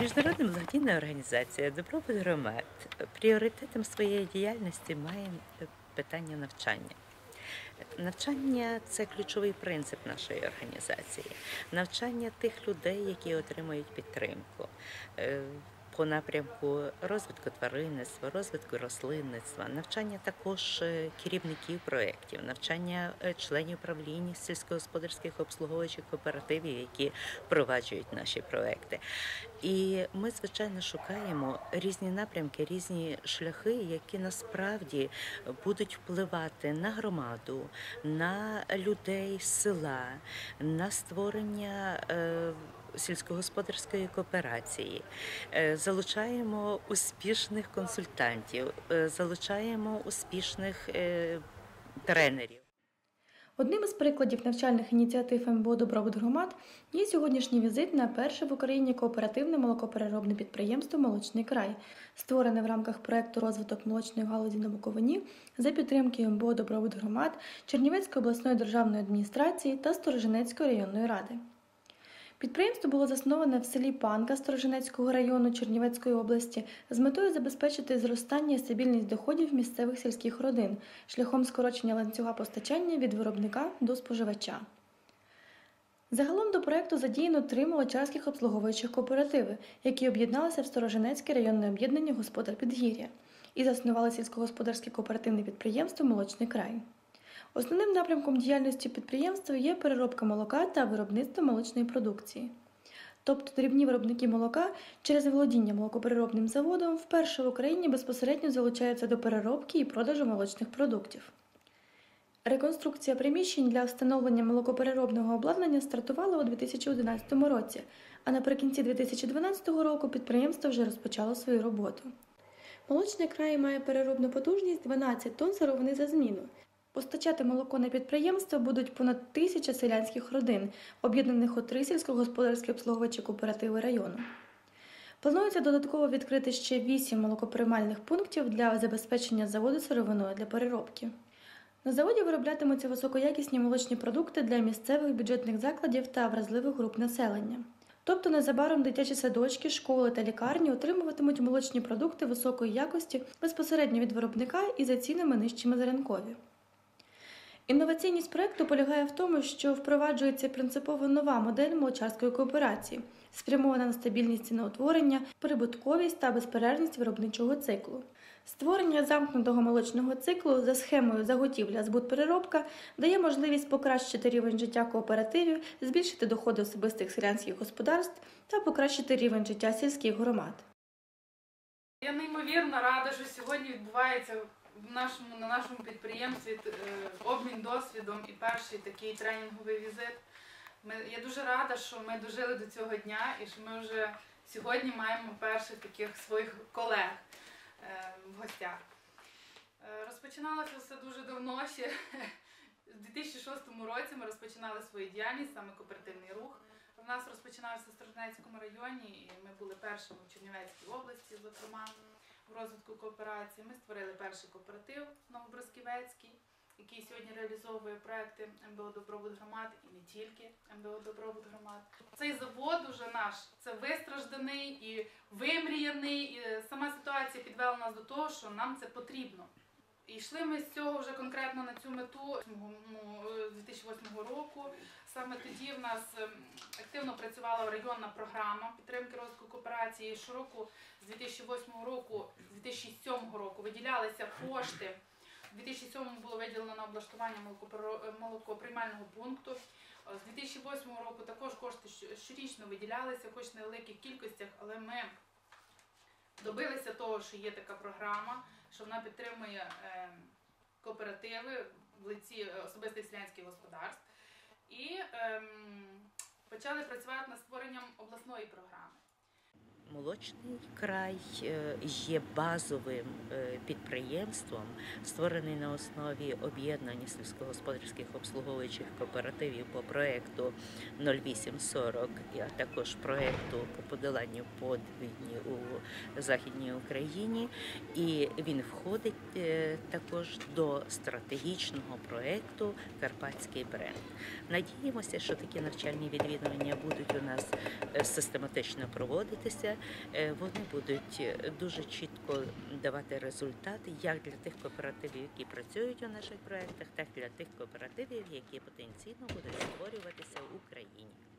Міжнародна благодійна організація Добробут громад пріоритетом своєї діяльності має е, питання навчання. Навчання це ключовий принцип нашої організації. Навчання тих людей, які отримують підтримку е, по напрямку розвитку тваринництва, розвитку рослинництва, навчання також е, керівників проєктів, навчання е, членів правління сільськогосподарських обслуговуючих кооперативів, які впроваджують наші проекти. І ми, звичайно, шукаємо різні напрямки, різні шляхи, які насправді будуть впливати на громаду, на людей села, на створення. Сільськогосподарської кооперації Е, залучаємо успішних консультантів, е, залучаємо успішних е, тренерів. Одним із прикладів навчальних ініціатив МБО Добробут громад є сьогоднішній візит на перше в Україні кооперативне молокопереробне підприємство Молочний край, створене в рамках проекту розвиток молочної галузі на Буковині за підтримки МБО Добробут громад Чернівецької обласної державної адміністрації та Сторожинецької районної ради. Підприємство було засноване в селі Панка Сторожинецького району Чернівецької області з метою забезпечити зростання і стабільність доходів місцевих сільських родин шляхом скорочення ланцюга постачання від виробника до споживача. Загалом до проекту задіяно три молочарських обслуговуючих кооперативи, які об'єдналися в Сторожинецьке районне об'єднання Господар Підгір'я і заснували сільськогосподарське кооперативне підприємство Молочний край. Основним напрямком діяльності підприємства є переробка молока та виробництво молочної продукції. Тобто дрібні виробники молока через володіння молокопереробним заводом вперше в Україні безпосередньо залучаються до переробки і продажу молочних продуктів. Реконструкція приміщень для встановлення молокопереробного обладнання стартувала у 2011 році, а наприкінці 2012 року підприємство вже розпочало свою роботу. Молочний край має переробну потужність 12 тонн сировини за зміну. Постачати молоко на підприємство будуть понад тисяча селянських родин, об'єднаних у три сільськогосподарські обслуговувачі кооперативи району. Планується додатково відкрити ще вісім молокоприймальних пунктів для забезпечення заводу сировиною для переробки. На заводі вироблятимуться високоякісні молочні продукти для місцевих бюджетних закладів та вразливих груп населення. Тобто незабаром дитячі садочки, школи та лікарні отримуватимуть молочні продукти високої якості безпосередньо від виробника і за цінами нижчими за ринкові. Інноваційність проекту полягає в тому, що впроваджується принципово нова модель молочарської кооперації, спрямована на стабільність ціноутворення, прибутковість та безперервність виробничого циклу. Створення замкнутого молочного циклу за схемою заготівля збут переробка дає можливість покращити рівень життя кооперативів, збільшити доходи особистих селянських господарств та покращити рівень життя сільських громад. Я неймовірно рада, що сьогодні відбувається в нашому, на нашому підприємстві е, обмін досвідом і перший такий тренінговий візит. Ми, я дуже рада, що ми дожили до цього дня і що ми вже сьогодні маємо перших таких своїх колег е, в гостях. Е, розпочиналося все дуже давно ще. У 2006 році ми розпочинали свою діяльність, саме кооперативний рух. У нас розпочинався в Сторожнецькому районі, і ми були першими в Чернівецькій області, зокрема, розвитку кооперації. Ми створили перший кооператив Новобросківецький, який сьогодні реалізовує проекти МБО Добробут громад і не тільки МБО Добробут громад. Цей завод уже наш це вистражданий і вимріяний. І сама ситуація підвела нас до того, що нам це потрібно. І йшли ми з цього вже конкретно на цю мету ну, 2008 року. Саме тоді в нас ем, активно працювала районна програма підтримки розвитку кооперації. Щороку з 2008 року, з 2007 року виділялися кошти. У 2007 було виділено на облаштування молокоприймального пункту. З 2008 року також кошти щорічно виділялися, хоч в невеликих кількостях, але ми добилися того, що є така програма, що вона підтримує ем, кооперативи в лиці особистих селянських господарств. І ем, почали працювати над створенням обласної програми. Молочний край е, є базовим е, підприємством, створений на основі об'єднання сільськогосподарських обслуговуючих кооперативів по проєкту 0840, а також проєкту по подоланню подвійні у Західній Україні. І він входить е, також до стратегічного проєкту Карпатський бренд. Надіємося, що такі навчальні відвідування будуть у нас систематично проводитися вони будуть е, дуже чітко давати результати як для тих кооперативів, які працюють у наших проєктах, так і для тих кооперативів, які потенційно будуть створюватися в Україні.